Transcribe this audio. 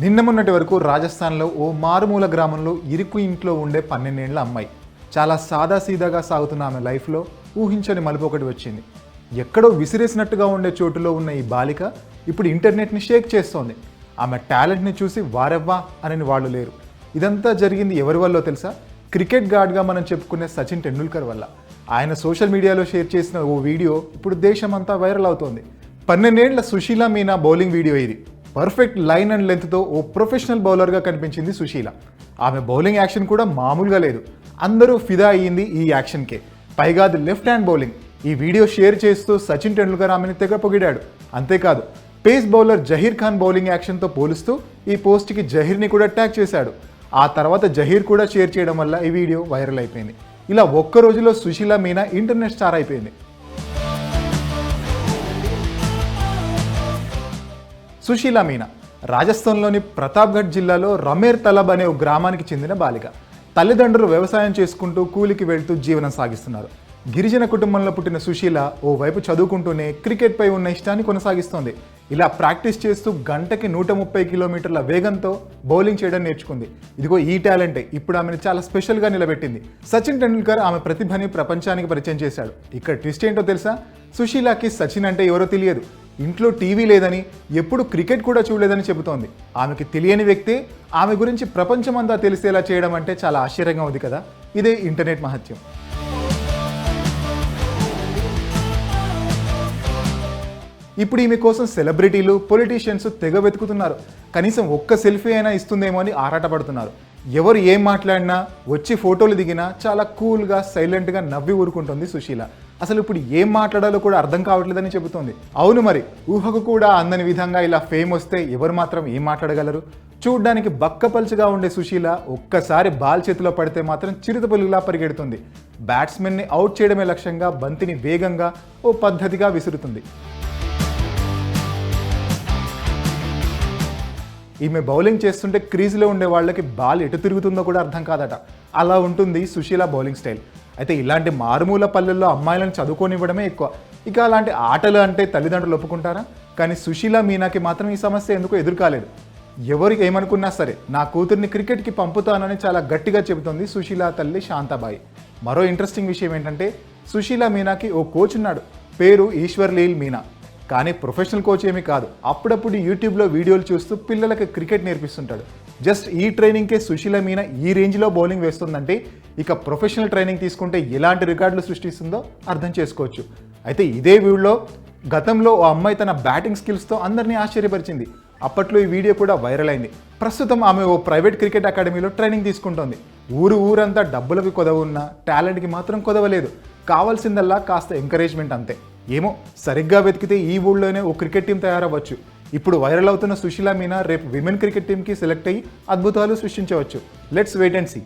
నిన్న మొన్నటి వరకు రాజస్థాన్లో ఓ మారుమూల గ్రామంలో ఇరుకు ఇంట్లో ఉండే పన్నెండేళ్ళ అమ్మాయి. చాలా సాదాసీదాగా సాగుతున్న ఆమె లైఫ్లో ఊహించని మలుపు ఒకటి వచ్చింది. ఎక్కడో విసిరేసినట్టుగా ఉండే చోటులో ఉన్న ఈ బాలిక ఇప్పుడు ఇంటర్నెట్ని షేక్ చేస్తోంది. ఆమె టాలెంట్ని చూసి వారెవ్వా అని వాళ్ళు లేరు. ఇదంతా జరిగింది ఎవరి వల్లో తెలుసా? క్రికెట్ గాడ్గా మనం చెప్పుకునే సచిన్ టెండూల్కర్ వల్ల. ఆయన సోషల్ మీడియాలో షేర్ చేసిన ఓ వీడియో ఇప్పుడు దేశమంతా వైరల్ అవుతోంది. పన్నెండేళ్ళ సుశీల మీనా బౌలింగ్ వీడియో ఇది. పర్ఫెక్ట్ లైన్ అండ్ లెంత్తో ఓ ప్రొఫెషనల్ బౌలర్గా కనిపించింది సుశీల. ఆమె బౌలింగ్ యాక్షన్ కూడా మామూలుగా లేదు. అందరూ ఫిదా అయ్యింది ఈ యాక్షన్కే. పైగా అది లెఫ్ట్ హ్యాండ్ బౌలింగ్. ఈ వీడియో షేర్ చేస్తూ సచిన్ టెండూల్కర్ ఆమెను తెగ పొగిడాడు. అంతేకాదు pace bowler Zaheer Khan bowling యాక్షన్తో పోలుస్తూ ఈ పోస్ట్కి జహీర్ని కూడా ట్యాగ్ చేశాడు. ఆ తర్వాత జహీర్ కూడా షేర్ చేయడం వల్ల ఈ వీడియో వైరల్ అయిపోయింది. ఇలా ఒక్క రోజులో సుశీల మీనా ఇంటర్నెట్ స్టార్ అయిపోయింది. సుశీల మీనా. రాజస్థాన్లోని ప్రతాప్గఢ్ జిల్లాలో రమేర్ తలబ్ అనే ఒక గ్రామానికి చెందిన బాలిక. తల్లిదండ్రులు వ్యవసాయం చేసుకుంటూ కూలికి వెళ్తూ జీవనం సాగిస్తున్నారు. గిరిజన కుటుంబంలో పుట్టిన సుశీల ఓవైపు చదువుకుంటూనే క్రికెట్పై ఉన్న ఇష్టాన్ని కొనసాగిస్తోంది. ఇలా ప్రాక్టీస్ చేస్తూ గంటకి నూట ముప్పై కిలోమీటర్ల వేగంతో బౌలింగ్ చేయడం నేర్చుకుంది. ఇదిగో ఈ టాలెంటే ఇప్పుడు ఆమెను చాలా స్పెషల్గా నిలబెట్టింది. సచిన్ టెండూల్కర్ ఆమె ప్రతిభని ప్రపంచానికి పరిచయం చేశాడు. ఇక్కడ ట్విస్ట్ ఏంటో తెలుసా? సుశీలాకి సచిన్ అంటే ఎవరో తెలియదు. ఇంట్లో టీవీ లేదని ఎప్పుడు క్రికెట్ కూడా చూడలేదని చెబుతోంది. ఆమెకి తెలియని వ్యక్తి ఆమె గురించి ప్రపంచమంతా తెలిసేలా చేయడం అంటే చాలా ఆశ్చర్యంగా ఉంది కదా? ఇదే ఇంటర్నెట్ మహత్యం. ఇప్పుడు ఈమె కోసం సెలబ్రిటీలు పొలిటీషియన్స్ తెగ వెతుకుతున్నారు. కనీసం ఒక్క సెల్ఫీ అయినా ఇస్తుందేమో అని ఆరాటపడుతున్నారు. ఎవరు ఏం మాట్లాడినా వచ్చి ఫోటోలు దిగినా చాలా కూల్గా సైలెంట్గా నవ్వి ఊరుకుంటుంది సుశీల. అసలు ఇప్పుడు ఏం మాట్లాడాలో కూడా అర్థం కావట్లేదని చెబుతోంది. అవును మరి ఊహకు కూడా అందని విధంగా ఇలా ఫేమ్ వస్తే ఎవరు మాత్రం ఏం మాట్లాడగలరు? చూడ్డానికి బక్కపలుచుగా ఉండే సుశీల ఒక్కసారి బాల్ చేతిలో పడితే మాత్రం చిరుతపులుగులా పరిగెడుతుంది. బ్యాట్స్మెన్ని అవుట్ చేయడమే లక్ష్యంగా బంతిని వేగంగా ఓ పద్ధతిగా విసురుతుంది. ఈమె బౌలింగ్ చేస్తుంటే క్రీజ్లో ఉండే వాళ్ళకి బాల్ ఎటు తిరుగుతుందో కూడా అర్థం కాదట. అలా ఉంటుంది సుశీల బౌలింగ్ స్టైల్. అయితే ఇలాంటి మారుమూల పల్లెల్లో అమ్మాయిలను చదువుకోనివ్వడమే ఎక్కువ. ఇక అలాంటి ఆటలు అంటే తల్లిదండ్రులు ఒప్పుకుంటారా? కానీ సుశీల మీనాకి మాత్రం ఈ సమస్య ఎందుకు ఎదుర్కాలేదు. ఎవరికి ఏమనుకున్నా సరే నా కూతుర్ని క్రికెట్కి పంపుతానని చాలా గట్టిగా చెబుతోంది సుశీల తల్లి శాంతాబాయి. మరో ఇంట్రెస్టింగ్ విషయం ఏంటంటే సుశీల మీనాకి ఓ కోచ్ ఉన్నాడు. పేరు ఈశ్వర్ లీల్ మీనా. కానీ ప్రొఫెషనల్ కోచ్ ఏమీ కాదు. అప్పుడప్పుడు యూట్యూబ్లో వీడియోలు చూస్తూ పిల్లలకి క్రికెట్ నేర్పిస్తుంటాడు. జస్ట్ ఈ ట్రైనింగ్కే సుశీల మీన ఈ రేంజ్లో బౌలింగ్ వేస్తుందంటే ఇక ప్రొఫెషనల్ ట్రైనింగ్ తీసుకుంటే ఎలాంటి రికార్డులు సృష్టిస్తుందో అర్థం చేసుకోవచ్చు. అయితే ఇదే వీడియోలో గతంలో ఓ అమ్మాయి తన బ్యాటింగ్ స్కిల్స్తో అందరినీ ఆశ్చర్యపరిచింది. అప్పట్లో ఈ వీడియో కూడా వైరల్ అయింది. ప్రస్తుతం ఆమె ఓ ప్రైవేట్ క్రికెట్ అకాడమీలో ట్రైనింగ్ తీసుకుంటోంది. ఊరు ఊరంతా డబ్బులకు కొదవ ఉన్నా టాలెంట్కి మాత్రం కొదవలేదు. కావాల్సిందల్లా కాస్త ఎంకరేజ్మెంట్ అంతే. ఏమో సరిగ్గా వెతికితే ఈ ఊళ్ళోనే ఓ క్రికెట్ టీం తయారవ్వచ్చు. ఇప్పుడు వైరల్ అవుతున్న సుశీల మీనా రేపు విమెన్ క్రికెట్ టీంకి సెలెక్ట్ అయ్యి అద్భుతాలు సృష్టించవచ్చు. Let's wait and see.